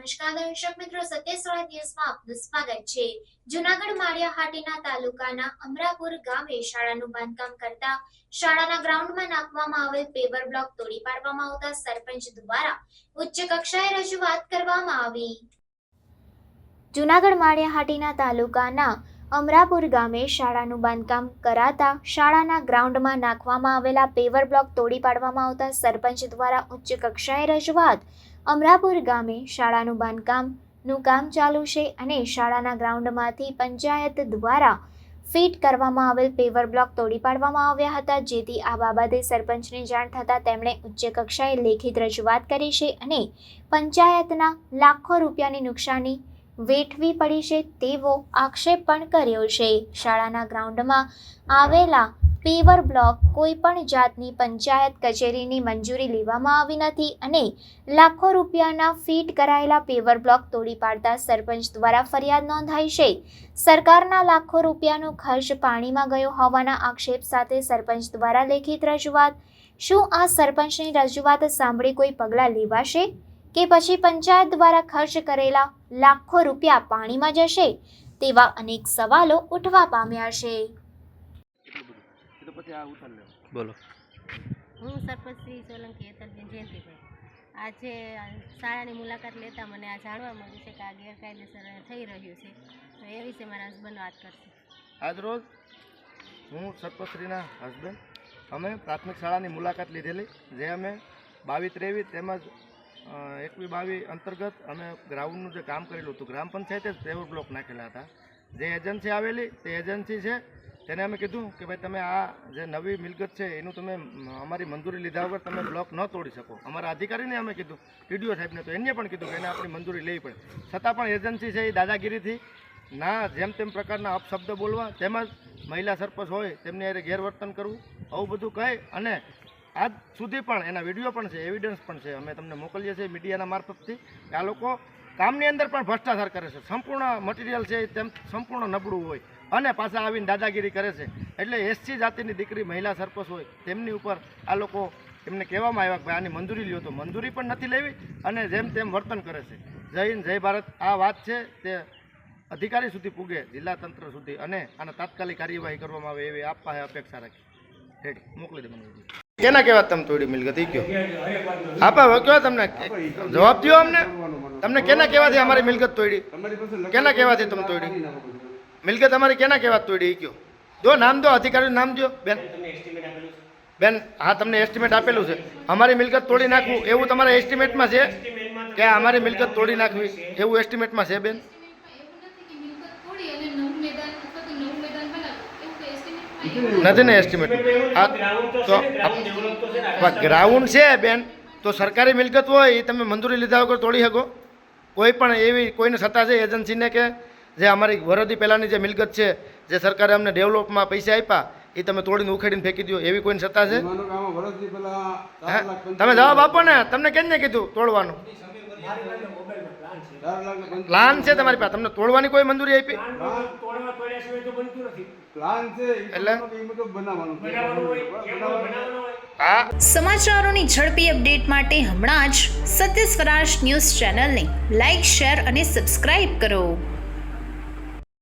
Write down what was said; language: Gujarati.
નમસ્કાર, દર્શક મિત્રો સત્યસ્વાદ ન્યૂઝમાં આપનું સ્વાગત છે. જુનાગઢ માળિયા હાટીના તાલુકાના અમરાપુર ગામે શાળાનું બાંધકામ કરતા શાળાના ગ્રાઉન્ડમાં નાખવામાં આવેલ પેવર બ્લોક તોડી પાડવામાં આવતા સરપંચ દ્વારા ઉચ્ચ કક્ષાએ રજૂઆત કરવામાં આવી. જુનાગઢ માળિયા હાટીના તાલુકાના અમરાપુર ગામે શાળાનું બાંધકામ કરાતા શાળાના ગ્રાઉન્ડમાં નાખવામાં આવેલા પેવર બ્લોક તોડી પાડવામાં આવતા સરપંચ દ્વારા ઉચ્ચ કક્ષાએ રજૂઆત. અમરાપુર ગામે શાળાનું બાંધકામનું કામ ચાલુ છે અને શાળાના ગ્રાઉન્ડમાંથી પંચાયત દ્વારા ફિટ કરવામાં આવેલ પેવર બ્લોક તોડી પાડવામાં આવ્યા હતા. જેથી આ બાબતે સરપંચને જાણ થતાં તેમણે ઉચ્ચ કક્ષાએ લેખિત રજૂઆત કરી છે અને પંચાયતના લાખો રૂપિયાની નુકસાની વેઠવી પડી છે તેવો આક્ષેપ પણ કર્યો છે. શાળાના ગ્રાઉન્ડમાં આવેલા પેવર બ્લોક કોઈ પણ જાતની પંચાયત કચેરીની મંજૂરી લેવામાં આવી નથી અને લાખો રૂપિયાના ફીટ કરાયેલા પેવર બ્લોક તોડી પાડતા સરપંચ દ્વારા ફરિયાદ નોંધાઈ છે. સરકારના લાખો રૂપિયાનો ખર્ચ પાણીમાં ગયો હોવાના આક્ષેપ સાથે સરપંચ દ્વારા લેખિત રજૂઆત. શું આ સરપંચની રજૂઆત સાંભળી કોઈ પગલાં લેવાશે? કે પછી પંચાયત દ્વારા ખર્ચ કરેલા લાખો રૂપિયા પાણીમાં જશે તેવા અનેક સવાલો ઉઠવા પામ્યા છે. બોલો. હું સરપંચ શ્રી સોલંકી હેતલબેન જયંતિભાઈ. આજે શાળાની મુલાકાત લેતા મને આ જાણવા મળ્યું છે કે આ ગેરકાયદેસર થઈ રહ્યું છે. તો એ વિશે મારા હસબન્ડ વાત કરશે. આજ રોજ હું સરપંચશ્રીના હસબન્ડ અમે પ્રાથમિક શાળાની મુલાકાત લીધેલી જે અમે બાવીસ ત્રેવીસ તેમજ એકવી બાવીસ અંતર્ગત અમે ગ્રાઉન્ડનું જે કામ કરેલું હતું, ગ્રામ પંચાયતે જ પેવર બ્લોક નાખેલા હતા. જે એજન્સી આવેલી તે એજન્સી છે, તેને અમે કીધું કે ભાઈ તમે આ જે નવી મિલકત છે, એનું તમે અમારી મંજૂરી લીધા વગર તમે બ્લોક ન તોડી શકો. અમારા અધિકારીને અમે કીધું ટીડીઓ સાહેબને તો એને પણ કીધું કે એને આપણી મંજૂરી લેવી પડે. છતાં પણ એજન્સી છે એ દાદાગીરીથી ના જેમ તેમ પ્રકારના અપશબ્દ બોલવા, તેમજ મહિલા સરપંચ હોય, તેમની અરે ગેરવર્તન કરવું, આવું બધું કહે અને આજ સુધી પણ એના વીડિયો પણ છે એવિડન્સ પણ છે, અમે તમને મોકલીએ છીએ મીડિયાના મારફતથી. કે આ લોકો કામની અંદર પણ ભ્રષ્ટાચાર કરે છે. સંપૂર્ણ મટીરિયલ છે તેમ સંપૂર્ણ નબળું હોય. અને પાછા આવીને દાદાગીરી કરે છે. એટલે એસસી જાતિની દીકરી મહિલા સરપંચ હોય, તેમની ઉપર આ લોકો એમને કહેવામાં આવ્યા કે ભાઈ આની મંજૂરી લ્યો. તો મંજૂરી પણ નથી લેવી અને જેમ તેમ વર્તન કરે છે. જય હિન્દ, જય ભારત. આ વાત છે તે અધિકારી સુધી પૂગે, જિલ્લા તંત્ર સુધી. અને આને તાત્કાલિક કાર્યવાહી કરવામાં આવે એવી આપવા અપેક્ષા રાખી. રેડી. મોકલી દે મને. કેના કેવા તમે તોડી મિલકત એ કયો. આપા, હવે કયો તમને? જવાબ દો અમને. તમને કેના કહેવાથી અમારી મિલકત તોડી? કેના કહેવાથી તમે તોડી? મિલકત અમારી કેના કહેવા તોડી? કયો. દો નામ દો, અધિકારીનું નામ દો બેન. બેન, હા, તમને એસ્ટિમેટ આપેલું છે. અમારી મિલકત તોડી નાખવું એવું તમારા એસ્ટિમેટમાં છે? કે અમારી મિલકત તોડી નાખવી એવું એસ્ટિમેટમાં છે, બેન? નથી ને એસ્ટિમેટ આ તો ગ્રાઉન્ડ છે બેન. તો સરકારી મિલકત હોય એ તમે મંજૂરી લીધા વગર તોડી શકો. કોઈ પણ એવી કોઈને સત્તા છે એજન્સીને કે જે અમારી વરદી પહેલાંની જે મિલકત છે જે સરકારે અમને ડેવલપમાં પૈસા આપ્યા એ તમે તોડીને ઉખેડીને ફેંકી દો એવી કોઈની સત્તા છે? તમે જવાબ આપો ને. તમને કેમ ને કીધું તોડવાનું? પ્લાન છે. તમારી પાસે. તમને તોડવાની કોઈ મંજૂરી આપી? સમાચારોની ઝડપી અપડેટ માટે હમણાં જ સત્ય સ્વરાજ ન્યૂઝ ચેનલને લાઇક શેર અને સબસ્ક્રાઇબ કરો.